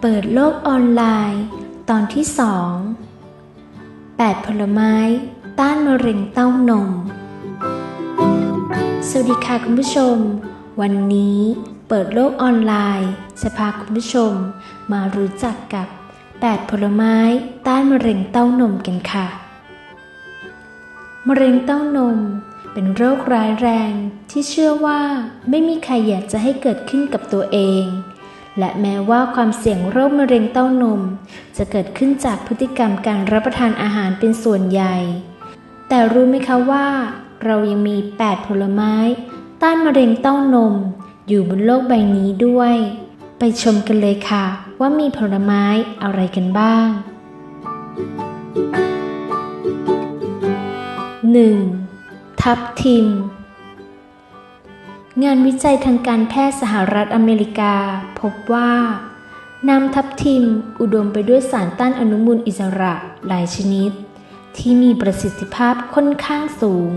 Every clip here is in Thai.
เปิดโลกออนไลน์ ตอนที่สองแปดผลไม้ ต้านมะเร็งเต้านม สวัสดีค่ะคุณผู้ชม วันนี้เปิดโลกออนไลน์ จะพาคุณผู้ชมมารู้จักกับ 8 ผลไม้ ต้านมะเร็งเต้านมกันค่ะ มะเร็งเต้านมเป็นโรคร้ายแรงที่เชื่อว่าไม่มีใครอยากจะให้เกิดขึ้นกับตัวเอง และแม้ว่าความเสี่ยงโรคมะเร็งเต้านม จะเกิดขึ้นจากพฤติกรรมการรับประทานอาหารเป็นส่วนใหญ่ แต่รู้ไหมคะว่า เรายังมี 8 ผลไม้ ต้านมะเร็งเต้านม อยู่บนโลกใบนี้ด้วย ไปชมกันเลยค่ะ ว่ามีผลไม้อะไรกันบ้าง 1. ทับทิม งานวิจัยทางการแพทย์สหรัฐอเมริกา พบว่า น้ำทับทิมอุดมไปด้วยสารต้านอนุมูลอิสระหลายชนิด ที่มีประสิทธิภาพค่อนข้างสูง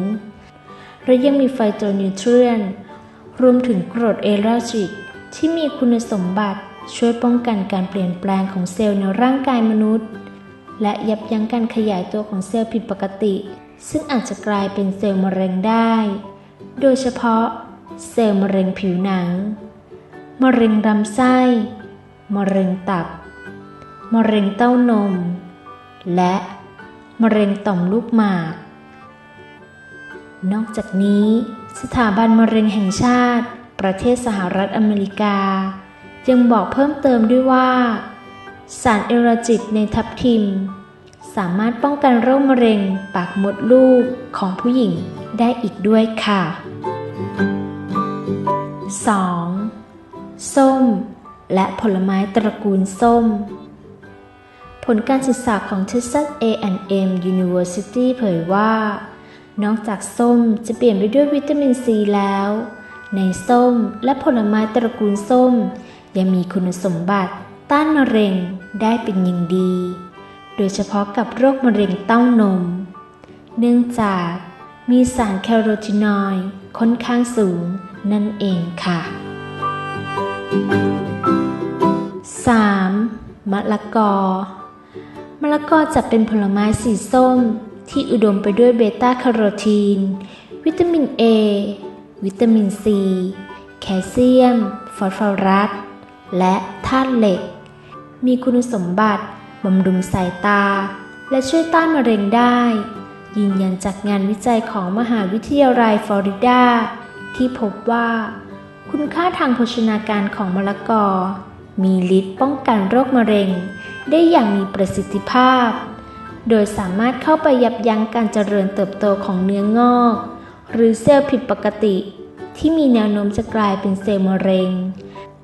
และยังมีไฟโตนิวเทรียนรวมถึงกรดเอลาจิกที่มีคุณสมบัติช่วยป้องกันการเปลี่ยนแปลงของเซลล์ในร่างกายมนุษย์ และยับยั้งการขยายตัวของเซลล์ผิดปกติ ซึ่งอาจจะกลายเป็นเซลล์มะเร็งได้ โดยเฉพาะ เซลล์มะเร็งผิวหนัง มะเร็งลำไส้ มะเร็งตับ มะเร็งเต้านม และมะเร็งต่อมลูกหมาก นอกจากนี้ สถาบันมะเร็งแห่งชาติ ประเทศสหรัฐอเมริกา ยังบอกเพิ่มเติมด้วยว่า สารเอราจิกในทับทิม สามารถป้องกันโรคมะเร็งปากมดลูกของผู้หญิงได้อีกด้วยค่ะ 2. ส้ม และผลไม้ตระกูลส้ม ผลการศึกษาของ Texas A&M University เผยว่า นอกจากส้มจะเปลี่ยนไปด้วยวิตามินซีแล้ว ในส้มและผลไม้ตระกูลส้ม ยังมีคุณสมบัติต้านมะเร็งได้เป็นอย่างดี โดยเฉพาะกับโรคมะเร็งเต้านม เนื่องจาก มีสารแคโรทีนอยด์ค่อนข้างสูงนั่นเองค่ะ 3. มะละกอ มะละกอจะเป็นผลไม้สีส้มที่อุดมไปด้วยเบต้าแคโรทีน วิตามิน A วิตามิน C แคลเซียม ฟอสฟอรัส และธาตุเหล็ก มีคุณสมบัติบำรุงสายตา และช่วยต้านมะเร็งได้ ยืนยันจากงานวิจัยของมหาวิทยาลัยฟลอริดา ที่พบว่า คุณค่าทางโภชนาการของมะละกอ มีฤทธิ์ป้องกันโรคมะเร็ง ได้อย่างมีประสิทธิภาพ โดยสามารถเข้าไปยับยั้งการเจริญเติบโตของเนื้องอก หรือเซลล์ผิดปกติ ที่มีแนวโน้มจะกลายเป็นเซลล์มะเร็ง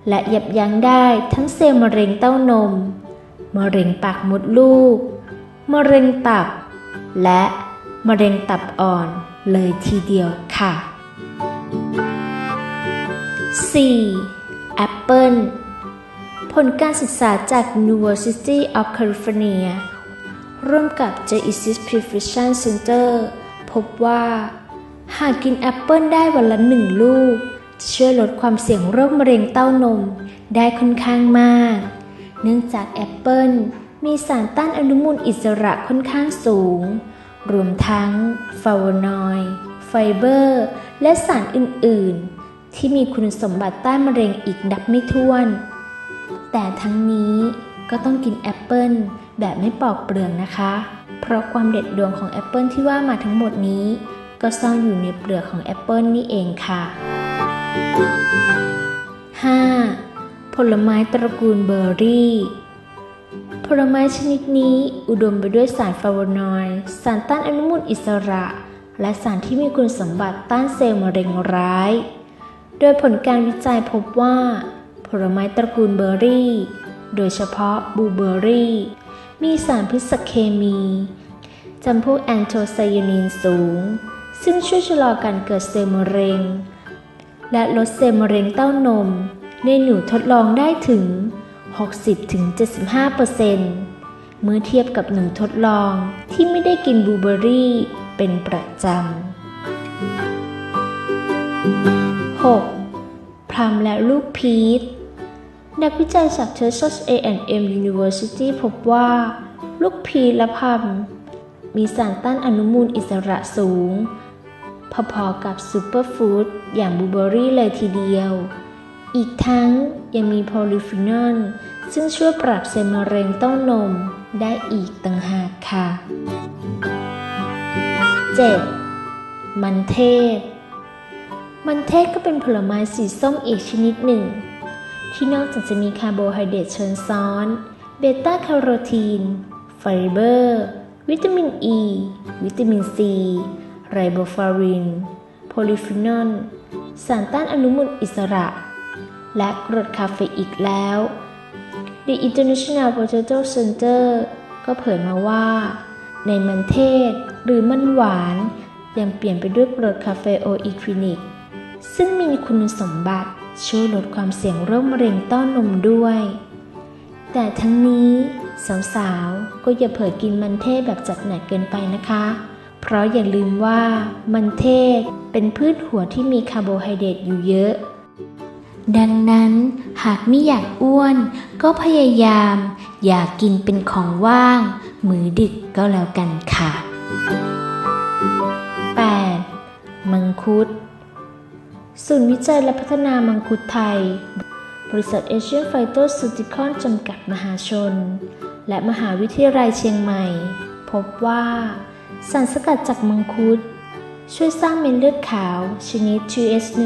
และยับยั้งได้ทั้งเซลล์มะเร็งเต้านม มะเร็งปากมดลูก มะเร็งตับและ มะเร็งตับอ่อนเลยทีเดียวค่ะ 4. แอปเปิลผลการศึกษาจาก University of California ร่วมกับ j e s i s Prevention Center พบว่า หากกินแอปเปิลได้วันละหนึ่งลูกจะช่วยลดความเสี่ยงโรคมะเร็งเต้านมได้ค่อนข้างมาก เนื่องจากแอปเปิลมีสารต้านอนุมูลอิสระค่อนข้างสูง รวมทั้งฟลาโวนอยด์ไฟเบอร์ และสารอื่น ๆ ที่มีคุณสมบัติต้านมะเร็งอีกนับไม่ถ้วน แต่ทั้งนี้ก็ต้องกินแอปเปิลแบบไม่ปอกเปลือกนะคะ เพราะความเด็ดดวงของแอปเปิลที่ว่ามาทั้งหมดนี้ ก็ซ่อนอยู่ในเปลือกของแอปเปิลนี่เองค่ะ 5. ผลไม้ตระกูลเบอร์รี่ ผลไม้ชนิดนี้อุดมไปด้วยสารฟลาโวนอยด์สารต้านอนุมูลอิสระ และสารที่มีคุณสมบัติต้านเซลล์มะเร็งร้าย โดยผลการวิจัยพบว่า ผลไม้ตระกูลเบอร์รี่ โดยเฉพาะบลูเบอร์รี่ มีสารพิษเคมีจำพวกแอนโทไซยานินสูง ซึ่งช่วยชะลอการเกิดเซลล์มะเร็ง และลดเซลล์มะเร็งเต้านม ในหนูทดลองได้ถึง 60-75%เมื่อเทียบกับหนูทดลองที่ไม่ได้กินบลูเบอรี่เป็นประจำ 6. พลัมและลูกพีชนักวิจัยจาก Texas A&M University พบว่า ลูกพีและพัมมีสารต้านอนุมูลอิสระสูง พอๆกับซูเปอร์ฟู้ดอย่างบลูเบอรี่เลยทีเดียว อีกทั้ง ยังมีโพลีฟีนอลซึ่งช่วยปรับเซลล์มะเร็งเต้านมได้อีกต่างหากค่ะ 7. มันเทศ มันเทศก็เป็นผลไม้สีส้มอีกชนิดหนึ่ง ที่นอกจากจะมีคาร์โบไฮเดรตเชิงซ้อน เบต้าแคโรทีน ไฟเบอร์ วิตามินอ e, ีวิตามินซี ไรโบฟาริน โพลีฟีนอล สารต้านอนุมูลอิสระ และกรดคาเฟอีกแล้ว The International Potato Center ก็เผยมาว่า ในมันเทศหรือมันหวานยังเปลี่ยนไปด้วยกรดคาเฟโออีควินิก ซึ่งมีคุณสมบัติช่วยลดความเสี่ยงโรคมะเร็งต้านมด้วย แต่ทั้งนี้ สาวๆ ก็อย่าเผลอกินมันเทศแบบจัดหนักเกินไปนะคะ เพราะอย่าลืมว่ามันเทศเป็นพืชหัวที่มีคาร์โบไฮเดรตอยู่เยอะ ดังนั้นหากไม่อยากอ้วน ก็พยายาม อย่ากกินเป็นของว่าง มือดึกก็แล้วกันค่ะ 8. มังคุดศูนย์วิจัยและพัฒนามังคุดไทย บริษัทเอเชียไฟโตซูติคอนจำกัดมหาชน และมหาวิทยาลัยเชียงใหม่ พบว่าสารสกัดจากมังคุด ช่วยสร้างเม็ดเลือดขาวชนิด TH1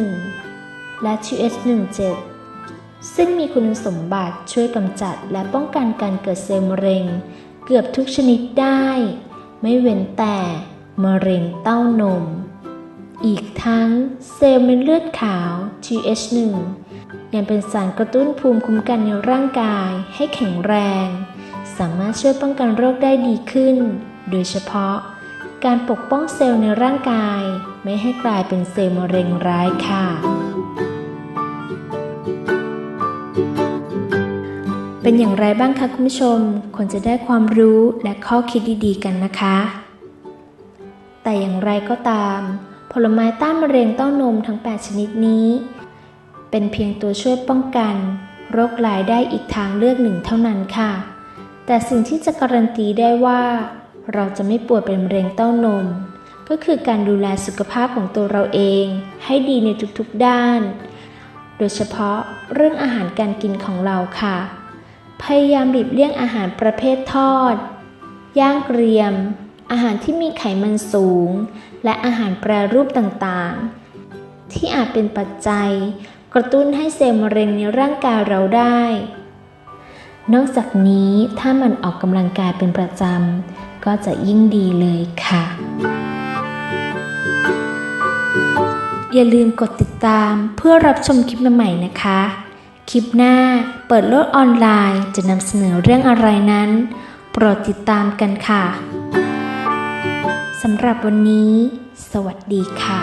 และ TH17 ซึ่งมีคุณสมบัติช่วยกำจัดและป้องกันการเกิดเซลล์มะเร็ง เกือบทุกชนิดได้ ไม่เว้นแต่มะเร็งเต้านม อีกทั้งเซลล์เม็ดเลือดขาว TH1 ยังเป็นสารกระตุ้นภูมิคุ้มกันในร่างกายให้แข็งแรง สามารถช่วยป้องกันโรคได้ดีขึ้น โดยเฉพาะ การปกป้องเซลล์ในร่างกาย ไม่ให้กลายเป็นเซลล์มะเร็งร้ายค่ะ เป็นอย่างไรบ้างคะคุณผู้ชมควรจะได้ความรู้และข้อคิดดีๆ กันนะคะ แต่อย่างไรก็ตาม ผลไม้ต้านมะเร็งเต้านมทั้ง 8 ชนิดนี้ เป็นเพียงตัวช่วยป้องกัน โรคร้ายได้อีกทางเลือกหนึ่งเท่านั้นค่ะ แต่สิ่งที่จะการันตีได้ว่า เราจะไม่ป่วยเป็นมะเร็งเต้านม ก็คือการดูแลสุขภาพของตัวเราเอง ให้ดีในทุกๆด้าน โดยเฉพาะเรื่องอาหารการกินของเราค่ะ พยายามหลีกเลี่ยงอาหารประเภททอด ย่างเกรียม อาหารที่มีไขมันสูง และอาหารแปรรูปต่างๆ ที่อาจเป็นปัจจัย กระตุ้นให้เซลล์มะเร็งในร่างกายเราได้ นอกจากนี้ถ้ามันออกกำลังกายเป็นประจำ ก็จะยิ่งดีเลยค่ะ อย่าลืมกดติดตามเพื่อรับชมคลิปใหม่ๆนะคะ คลิปหน้าเปิดโลกออนไลน์จะนำเสนอเรื่องอะไรนั้น โปรดติดตามกันค่ะ สำหรับวันนี้ สวัสดีค่ะ